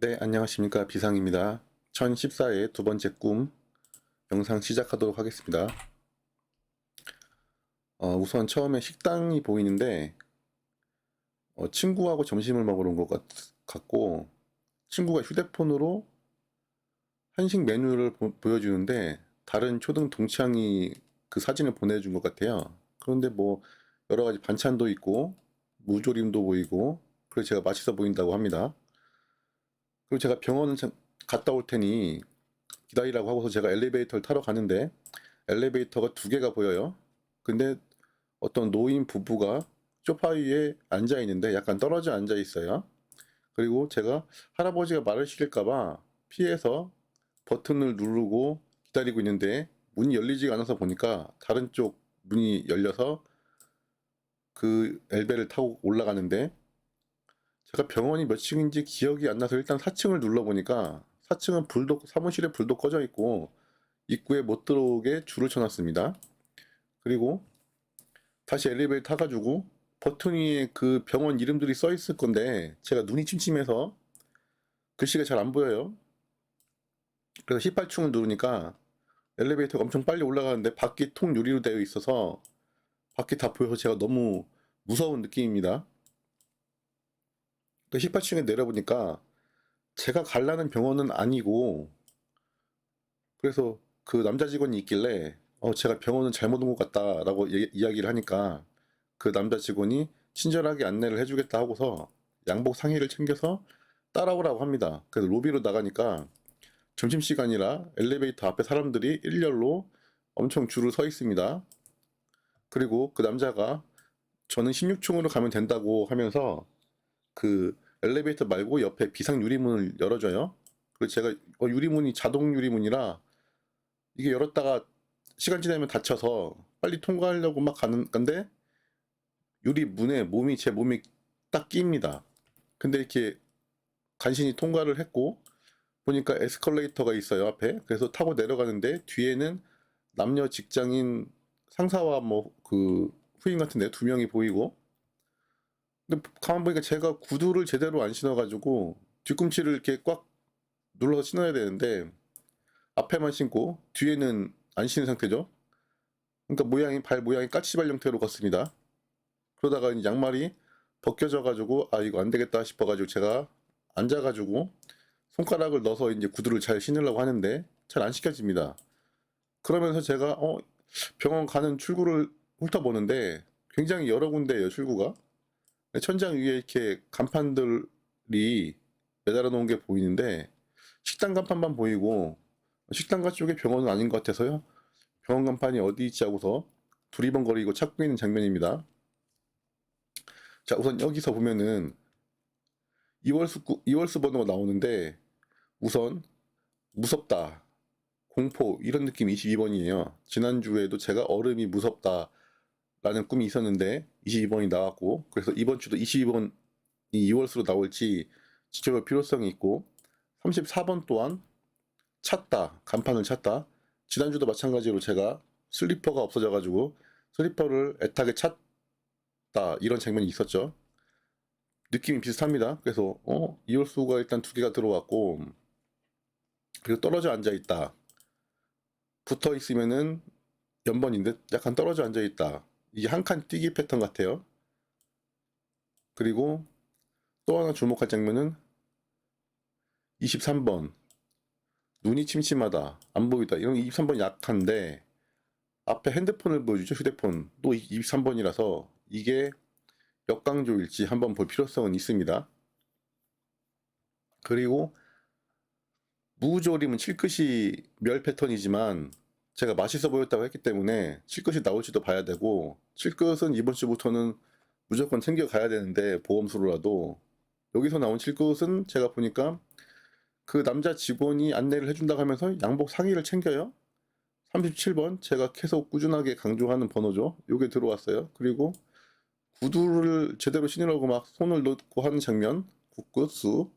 네, 안녕하십니까. 비상입니다. 1014의 두 번째 꿈 영상 시작하도록 하겠습니다. 어, 우선 처음에 식당이 보이는데, 어, 친구하고 점심을 먹으러 온 것 같고, 친구가 휴대폰으로 한식 메뉴를 보, 여주는데 다른 초등 동창이 그 사진을 보내준 것 같아요. 그런데 뭐, 여러 가지 반찬도 있고, 무조림도 보이고, 그래서 제가 맛있어 보인다고 합니다. 그리고 제가 병원 참- 갔다 올 테니 기다리라고 하고서 제가 엘리베이터를 타러 가는데 엘리베이터가 두 개가 보여요. 근데 어떤 노인 부부가 소파 위에 앉아 있는데 약간 떨어져 앉아 있어요. 그리고 제가 할아버지가 말을 시킬까봐 피해서 버튼을 누르고 기다리고 있는데 문이 열리지가 않아서 보니까 다른 쪽 문이 열려서 그 엘베를 타고 올라가는데 제가 병원이 몇 층인지 기억이 안 나서 일단 4층을 눌러보니까 4층은 불도 사무실에 불도 꺼져 있고 입구에 못 들어오게 줄을 쳐놨습니다. 그리고 다시 엘리베이터 타가지고 버튼 위에 그 병원 이름들이 써 있을 건데 제가 눈이 침침해서 글씨가 잘 안 보여요. 그래서 18층을 누르니까 엘리베이터가 엄청 빨리 올라가는데 밖이 통 유리로 되어 있어서 밖이 다 보여서 제가 너무 무서운 느낌입니다. 또 18층에 내려보니까 제가 갈라는 병원은 아니고 그래서 그 남자 직원이 있길래 어 제가 병원은 잘못 온 것 같다라고 이- 이야기를 하니까 그 남자 직원이 친절하게 안내를 해주겠다 하고서 양복 상의를 챙겨서 따라오라고 합니다. 그래서 로비로 나가니까 점심시간이라 엘리베이터 앞에 사람들이 일렬로 엄청 줄을 서 있습니다. 그리고 그 남자가 저는 16층으로 가면 된다고 하면서 그 엘리베이터 말고 옆에 비상 유리문을 열어줘요. 그래서 제가 어, 유리문이 자동 유리문이라 이게 열었다가 시간 지나면 닫혀서 빨리 통과하려고 막 가는 건데 유리 문에 몸이 제 몸이 딱 끼입니다. 근데 이렇게 간신히 통과를 했고 보니까 에스컬레이터가 있어요 앞에. 그래서 타고 내려가는데 뒤에는 남녀 직장인 상사와 뭐 그 후임 같은 데 두 명이 보이고 근데 가만 보니까 제가 구두를 제대로 안 신어가지고 뒤꿈치를 이렇게 꽉 눌러서 신어야 되는데 앞에만 신고 뒤에는 안 신은 상태죠. 그러니까 모양이 발 모양이 까치발 형태로 걷습니다. 그러다가 양말이 벗겨져가지고 아 이거 안 되겠다 싶어가지고 제가 앉아가지고 손가락을 넣어서 이제 구두를 잘 신으려고 하는데 잘 안 시켜집니다. 그러면서 제가 어 병원 가는 출구를 훑어보는데 굉장히 여러 군데예요 출구가. 천장 위에 이렇게 간판들이 매달아 놓은 게 보이는데 식당 간판만 보이고 식당가 쪽에 병원은 아닌 것 같아서요. 병원 간판이 어디 있지 하고서 두리번거리고 찾고 있는 장면입니다. 자 우선 여기서 보면은 이월수 구- 이월수 번호가 나오는데 우선 무섭다 공포 이런 느낌이 22번이에요. 지난주에도 제가 얼음이 무섭다 라는 꿈이 있었는데 22번이 나왔고 그래서 이번 주도 22번이 2월수로 나올지 지켜볼 필요성이 있고 34번 또한 찾다 간판을 찾다. 지난주도 마찬가지로 제가 슬리퍼가 없어져 가지고 슬리퍼를 애타게 찾다 이런 장면이 있었죠. 느낌이 비슷합니다. 그래서 어 2월수가 일단 두 개가 들어왔고 그리고 떨어져 앉아 있다. 붙어 있으면은 연번인데 약간 떨어져 앉아 있다 이게 한 칸 뛰기 패턴 같아요. 그리고 또 하나 주목할 장면은 23번. 눈이 침침하다. 안 보이다. 이런 23번 약한데 앞에 핸드폰을 보여주죠. 휴대폰. 또 23번이라서 이게 역강조일지 한번 볼 필요성은 있습니다. 그리고 무조림은 칠끝이 멸 패턴이지만 제가 맛있어 보였다고 했기 때문에 칠끝이 나올지도 봐야 되고 칠끝은 이번 주부터는 무조건 챙겨 가야 되는데 보험수로라도 여기서 나온 칠끝은 제가 보니까 그 남자 직원이 안내를 해준다고 하면서 양복 상의를 챙겨요. 37번 제가 계속 꾸준하게 강조하는 번호죠. 요게 들어왔어요. 그리고 구두를 제대로 신으라고 막 손을 놓고 하는 장면 국끝수가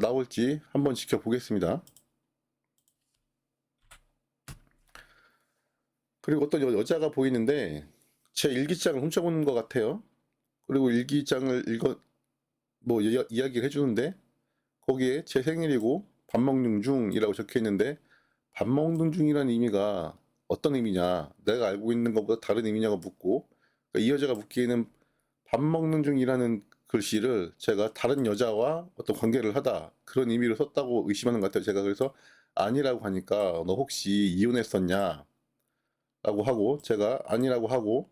나올지 한번 지켜보겠습니다. 그리고 어떤 여, 여자가 보이는데 제 일기장을 훔쳐보는 것 같아요. 그리고 일기장을 읽어 뭐 이- 이야기를 해주는데 거기에 제 생일이고 밥 먹는 중이라고 적혀 있는데 밥 먹는 중이라는 의미가 어떤 의미냐? 내가 알고 있는 것보다 다른 의미냐고 묻고 그러니까 이 여자가 묻기에는 밥 먹는 중이라는 글씨를 제가 다른 여자와 어떤 관계를 하다 그런 의미로 썼다고 의심하는 것 같아요. 제가 그래서 아니라고 하니까 너 혹시 이혼했었냐 라고 하고 제가 아니라고 하고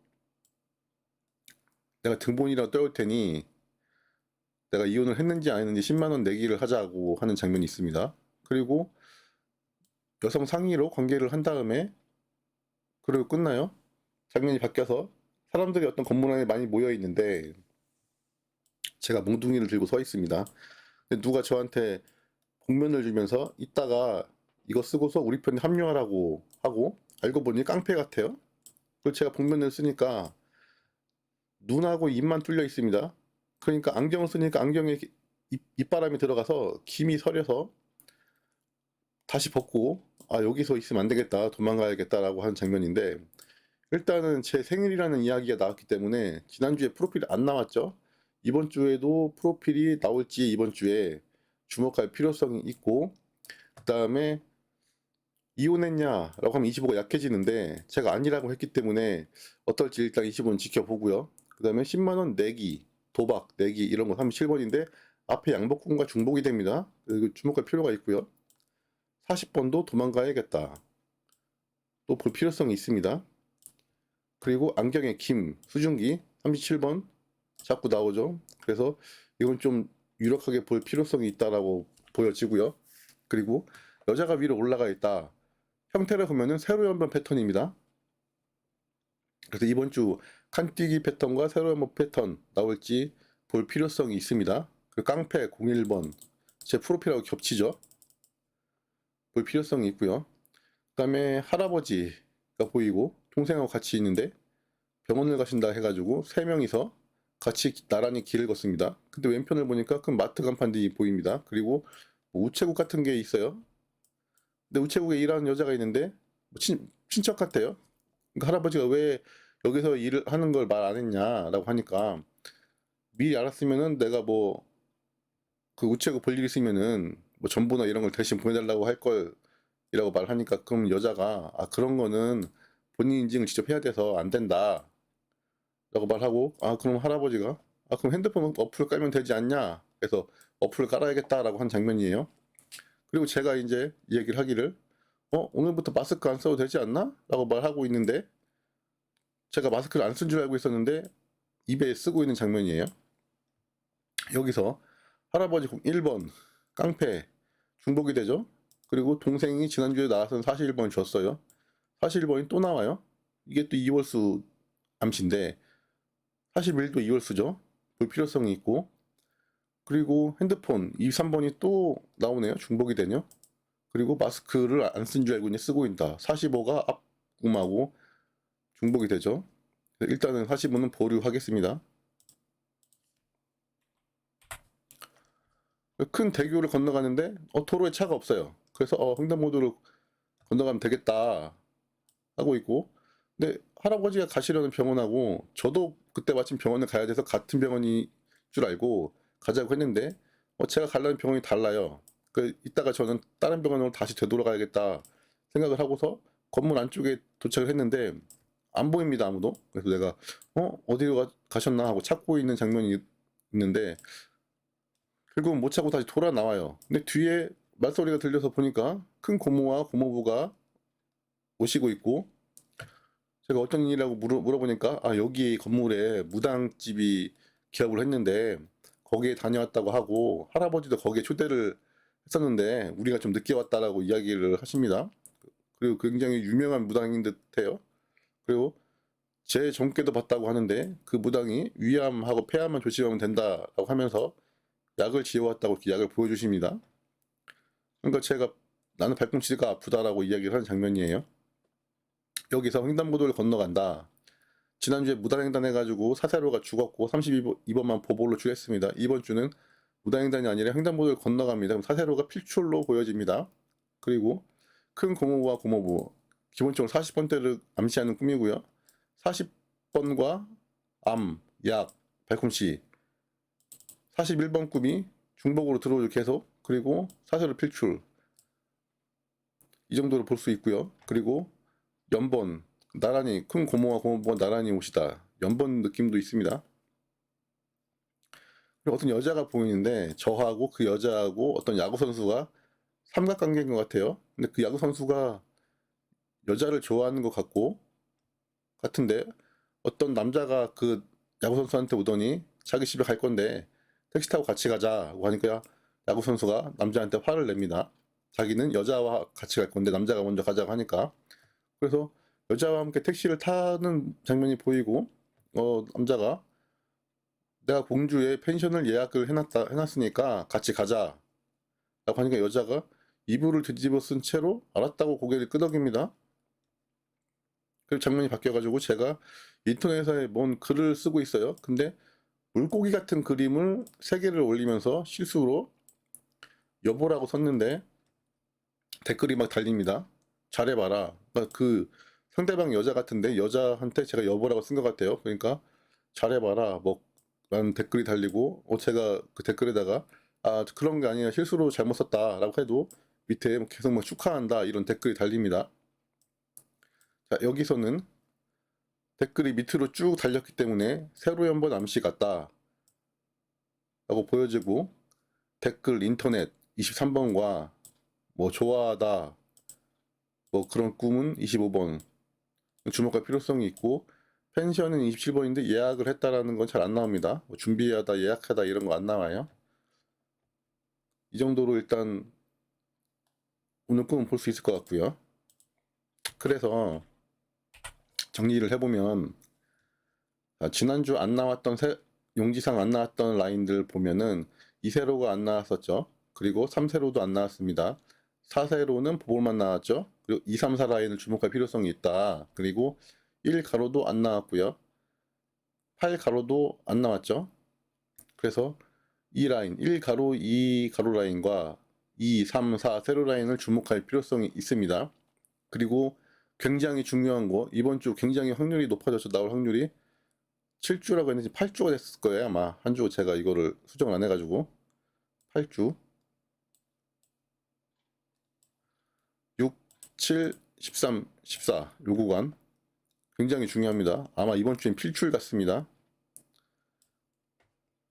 내가 등본이라고 떼올 테니 내가 이혼을 했는지 안 했는지 10만 원 내기를 하자고 하는 장면이 있습니다. 그리고 여성 상의로 관계를 한 다음에 그리고 끝나요. 장면이 바뀌어서 사람들이 어떤 건물 안에 많이 모여 있는데 제가 몽둥이를 들고 서 있습니다. 누가 저한테 복면을 주면서 이따가 이거 쓰고서 우리 편에 합류하라고 하고 알고 보니 깡패 같아요. 그리고 제가 복면을 쓰니까 눈하고 입만 뚫려 있습니다. 그러니까 안경을 쓰니까 안경에 입, 입바람이 들어가서 김이 서려서 다시 벗고 아 여기서 있으면 안 되겠다 도망가야겠다라고 하는 장면인데 일단은 제 생일이라는 이야기가 나왔기 때문에 지난주에 프로필이 안 나왔죠. 이번 주에도 프로필이 나올지 이번 주에 주목할 필요성이 있고 그 다음에 이혼했냐라고 하면 25가 약해지는데 제가 아니라고 했기 때문에 어떨지 일단 25는 지켜보고요. 그 다음에 10만원 내기, 도박, 내기 이런 거 37번인데 앞에 양복군과 중복이 됩니다. 주목할 필요가 있고요. 40번도 도망가야겠다. 또 볼 필요성이 있습니다. 그리고 안경의 김, 수중기 37번 자꾸 나오죠. 그래서 이건 좀 유력하게 볼 필요성이 있다라고 보여지고요. 그리고 여자가 위로 올라가 있다. 형태를 보면은 세로 연변 패턴입니다. 그래서 이번 주 칸뛰기 패턴과 세로 연변 패턴 나올지 볼 필요성이 있습니다. 그 깡패 01번 제 프로필하고 겹치죠. 볼 필요성이 있고요. 그다음에 할아버지가 보이고 동생하고 같이 있는데 병원을 가신다 해가지고 세 명이서 같이 나란히 길을 걷습니다. 근데 왼편을 보니까 큰 마트 간판들이 보입니다. 그리고 뭐 우체국 같은 게 있어요. 근데 우체국에 일하는 여자가 있는데 뭐 친, 친척 같아요. 그러니까 할아버지가 왜 여기서 일을 하는 걸 말 안 했냐라고 하니까 미리 알았으면은 내가 뭐 그 우체국 볼일 있으면은 뭐 전부나 이런 걸 대신 보내달라고 할 걸이라고 말하니까 그럼 여자가 아 그런 거는 본인 인증을 직접 해야 돼서 안 된다 라고 말하고 아 그럼 할아버지가 아 그럼 핸드폰 어플 깔면 되지 않냐 그래서 어플을 깔아야겠다라고 한 장면이에요 그리고 제가 이제 이 얘기를 하기를 어 오늘부터 마스크 안 써도 되지 않나? 라고 말하고 있는데 제가 마스크를 안 쓴 줄 알고 있었는데 입에 쓰고 있는 장면이에요. 여기서 할아버지 1번 깡패 중복이 되죠. 그리고 동생이 지난주에 나와서 41번 줬어요. 41번이 또 나와요. 이게 또 이월수 암시인데 41도 이월수죠. 볼 필요성이 있고 그리고 핸드폰 23번이 또 나오네요. 중복이 되네요 그리고 마스크를 안 쓴 줄 알고 이제 쓰고 있다. 45가 앞구마고 중복이 되죠. 일단은 45는 보류하겠습니다. 큰 대교를 건너가는데 어, 도로에 차가 없어요. 그래서 어, 횡단보도로 건너가면 되겠다 하고 있고. 근데 할아버지가 가시려는 병원하고 저도 그때 마침 병원에 가야 돼서 같은 병원이 줄 알고 가자고 했는데 어, 제가 가려는 병원이 달라요. 그 이따가 저는 다른 병원으로 다시 되돌아가야겠다 생각을 하고서 건물 안쪽에 도착을 했는데 안 보입니다 아무도. 그래서 내가 어 어디로 가, 가셨나 하고 찾고 있는 장면이 있는데 결국은 못 찾고 다시 돌아 나와요. 근데 뒤에 말소리가 들려서 보니까 큰 고모와 고모부가 오시고 있고 제가 어떤 일이라고 물어, 물어보니까 아 여기 건물에 무당집이 기업을 했는데 거기에 다녀왔다고 하고 할아버지도 거기에 초대를 했었는데 우리가 좀 늦게 왔다라고 이야기를 하십니다. 그리고 굉장히 유명한 무당인 듯해요. 그리고 제 정께도 봤다고 하는데 그 무당이 위암하고 폐암만 조심하면 된다라고 하면서 약을 지어왔다고 이렇게 약을 보여주십니다. 그러니까 제가 나는 발꿈치가 아프다라고 이야기를 하는 장면이에요. 여기서 횡단보도를 건너간다. 지난주에 무단횡단 해가지고 사세로가 죽었고 32번만 보복로 추했습니다. 이번 주는 무단횡단이 아니라 횡단보도를 건너갑니다. 그럼 사세로가 필출로 보여집니다. 그리고 큰 고모부와 고모부 기본적으로 40번대를 암시하는 꿈이고요. 40번과 암, 약, 발꿈치 41번 꿈이 중복으로 들어오죠 계속 그리고 사세로 필출 이 정도로 볼 수 있고요. 그리고 연번 나란히 큰 고모와 고모부가 나란히 오시다 연번 느낌도 있습니다. 어떤 여자가 보이는데 저하고 그 여자하고 어떤 야구 선수가 삼각관계인 것 같아요. 근데 그 야구 선수가 여자를 좋아하는 것 같고 같은데 어떤 남자가 그 야구 선수한테 오더니 자기 집에 갈 건데 택시 타고 같이 가자고 하니까 야구 선수가 남자한테 화를 냅니다. 자기는 여자와 같이 갈 건데 남자가 먼저 가자고 하니까 그래서 여자와 함께 택시를 타는 장면이 보이고 어 남자가 내가 공주에 펜션을 예약을 해놨다 해놨으니까 같이 가자 라고 하니까 여자가 이불을 뒤집어 쓴 채로 알았다고 고개를 끄덕입니다. 그 장면이 바뀌어가지고 제가 인터넷에 뭔 글을 쓰고 있어요. 근데 물고기 같은 그림을 세 개를 올리면서 실수로 여보라고 썼는데 댓글이 막 달립니다. 잘해봐라. 그러니까 그 상대방 여자 같은데 여자한테 제가 여보라고 쓴 것 같아요. 그러니까 잘해봐라. 뭐 라는 댓글이 달리고 어 제가 그 댓글에다가 아 그런 게 아니라 실수로 잘못 썼다라고 해도 밑에 계속 뭐 축하한다 이런 댓글이 달립니다. 자 여기서는 댓글이 밑으로 쭉 달렸기 때문에 새로 연번 암시 같다 라고 보여지고 댓글 인터넷 23번과 뭐 좋아하다 뭐 그런 꿈은 25번 주목할 필요성이 있고 펜션은 27번인데 예약을 했다라는 건 잘 안 나옵니다. 뭐 준비하다 예약하다 이런 거 안 나와요. 이 정도로 일단 오늘 꿈은 볼 수 있을 것 같고요. 그래서 정리를 해보면 아, 지난주 안 나왔던 세- 용지상 안 나왔던 라인들 보면은 2세로가 안 나왔었죠. 그리고 3세로도 안 나왔습니다. 4세로는 보볼만 나왔죠. 그리고 2, 3, 4 라인을 주목할 필요성이 있다. 그리고 1 가로도 안 나왔고요. 8 가로도 안 나왔죠. 그래서 이 라인, 1 가로, 2 가로 라인과 2, 3, 4 세로 라인을 주목할 필요성이 있습니다. 그리고 굉장히 중요한 거 이번 주 굉장히 확률이 높아졌죠. 나올 확률이 7주라고 했는지 8주가 됐을 거예요. 아마 한 주 제가 이거를 수정을 안 해가지고 8주 6, 7, 13, 14 요 구간 굉장히 중요합니다. 아마 이번 주엔 필출 같습니다.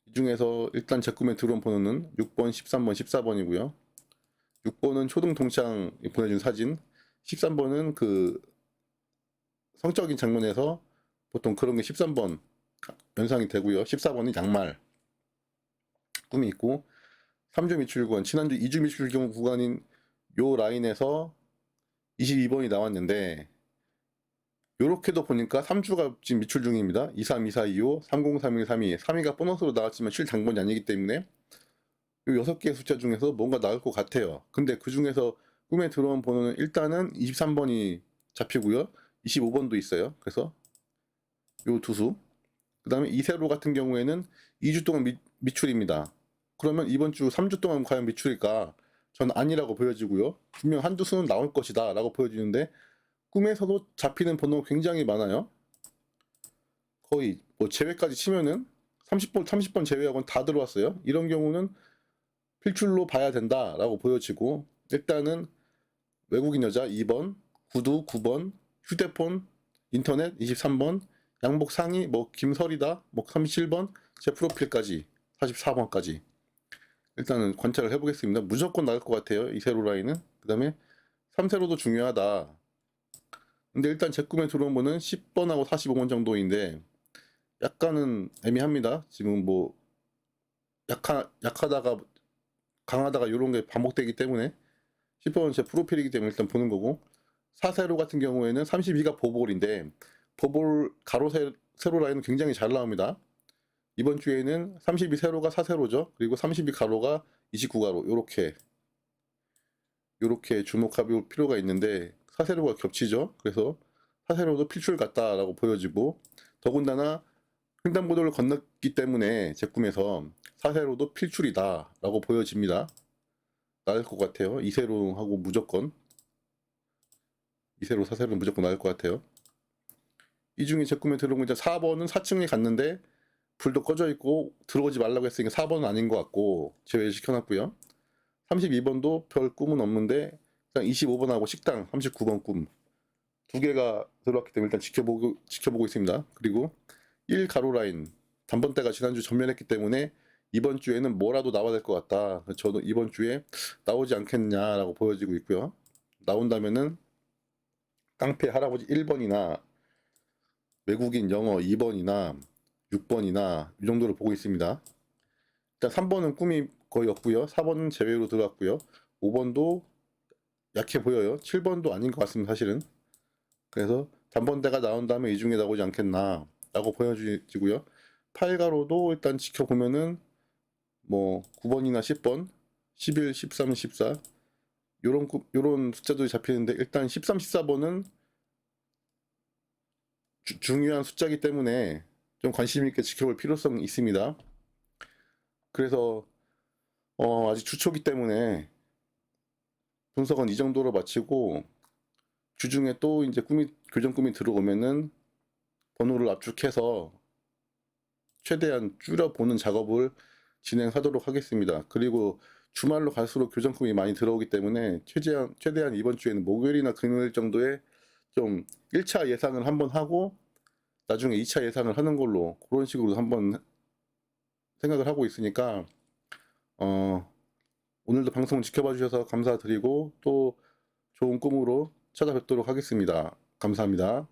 이 중에서 일단 제 꿈에 들어온 번호는 6번, 13번, 14번이고요. 6번은 초등 동창 보내준 사진, 13번은 그 성적인 장면에서 보통 그런 게 13번 연상이 되고요. 14번은 양말 꿈이 있고 3주 미출 구간, 지난주 2주 미출 경우 구간인 요 라인에서 22번이 나왔는데 요렇게도 보니까 3주가 지금 미출 중입니다. 23, 24, 25, 30, 31, 32. 3위가 보너스로 나왔지만 실 당번이 아니기 때문에 요 6개의 숫자 중에서 뭔가 나올 것 같아요. 근데 그 중에서 꿈에 들어온 번호는 일단은 23번이 잡히고요. 25번도 있어요. 그래서 요 두 수. 그 다음에 이세로 같은 경우에는 2주 동안 미, 미출입니다. 그러면 이번 주 3주 동안 과연 미출일까? 전 아니라고 보여지고요. 분명 한두 수는 나올 것이다 라고 보여지는데 꿈에서도 잡히는 번호가 굉장히 많아요. 거의 뭐 제외까지 치면은 30번, 30번 제외하고는 다 들어왔어요. 이런 경우는 필출로 봐야 된다 라고 보여지고 일단은 외국인 여자 2번, 구두 9번, 휴대폰, 인터넷 23번, 양복 상의 뭐 김설이다 뭐 37번, 제 프로필까지 44번까지 일단은 관찰을 해보겠습니다. 무조건 나올 것 같아요. 이 세로 라인은. 그 다음에 3세로도 중요하다. 근데 일단 제 꿈에 들어온 거는 10번하고 45번 정도인데 약간은 애매합니다. 지금 뭐 약하, 약하다가 강하다가 이런 게 반복되기 때문에 10번은 제 프로필이기 때문에 일단 보는 거고 4세로 같은 경우에는 32가 보볼인데 보볼 가로 세, 세로 라인은 굉장히 잘 나옵니다. 이번 주에는 32 세로가 4세로죠. 그리고 32 가로가 29가로 요렇게 요렇게 주목할 필요가 있는데 4세로가 겹치죠. 그래서 4세로도 필출 같다라고 보여지고 더군다나 횡단보도를 건넜기 때문에 제 꿈에서 4세로도 필출이다라고 보여집니다. 나을 것 같아요. 2세로하고 무조건 2세로 4세로는 무조건 나을 것 같아요. 이 중에 제 꿈에 들어온 거 이제 4번은 4층에 갔는데 불도 꺼져 있고 들어오지 말라고 했으니까 4번은 아닌 것 같고 제외시켜놨고요. 32번도 별 꿈은 없는데 일단 25번하고 식당 39번 꿈 두 개가 들어왔기 때문에 일단 지켜보고 지켜보고 있습니다. 그리고 1 가로 라인 단번대가 지난주 전멸했기 때문에 이번 주에는 뭐라도 나와야 될 것 같다. 저도 이번 주에 나오지 않겠냐라고 보여지고 있고요. 나온다면은 깡패 할아버지 1번이나 외국인 영어 2번이나 6번이나 이 정도로 보고 있습니다. 일단 3번은 꿈이 거의 없고요. 4번은 제외로 들어왔고요. 5번도 약해 보여요. 7번도 아닌 것 같습니다. 사실은. 그래서 단번대가 나온 다음에 이 중에 나오지 않겠나 라고 보여지고요. 8가로도 일단 지켜보면은 뭐 9번이나 10번, 11, 13, 14 요런 구- 요런 숫자들이 잡히는데 일단 13, 14번은 중요한 숫자이기 때문에 좀 관심 있게 지켜볼 필요성이 있습니다. 그래서 어, 아직 주초기 때문에 분석은 이 정도로 마치고 주중에 또 이제 꿈이 교정 꿈이 들어오면은 번호를 압축해서 최대한 줄여 보는 작업을 진행하도록 하겠습니다. 그리고 주말로 갈수록 교정 꿈이 많이 들어오기 때문에 최대한 최대한 이번 주에는 목요일이나 금요일 정도에 좀 1차 예상을 한번 하고 나중에 2차 예상을 하는 걸로 그런 식으로 한번 생각을 하고 있으니까 어 오늘도 방송 지켜봐 주셔서 감사드리고 또 좋은 꿈으로 찾아뵙도록 하겠습니다. 감사합니다.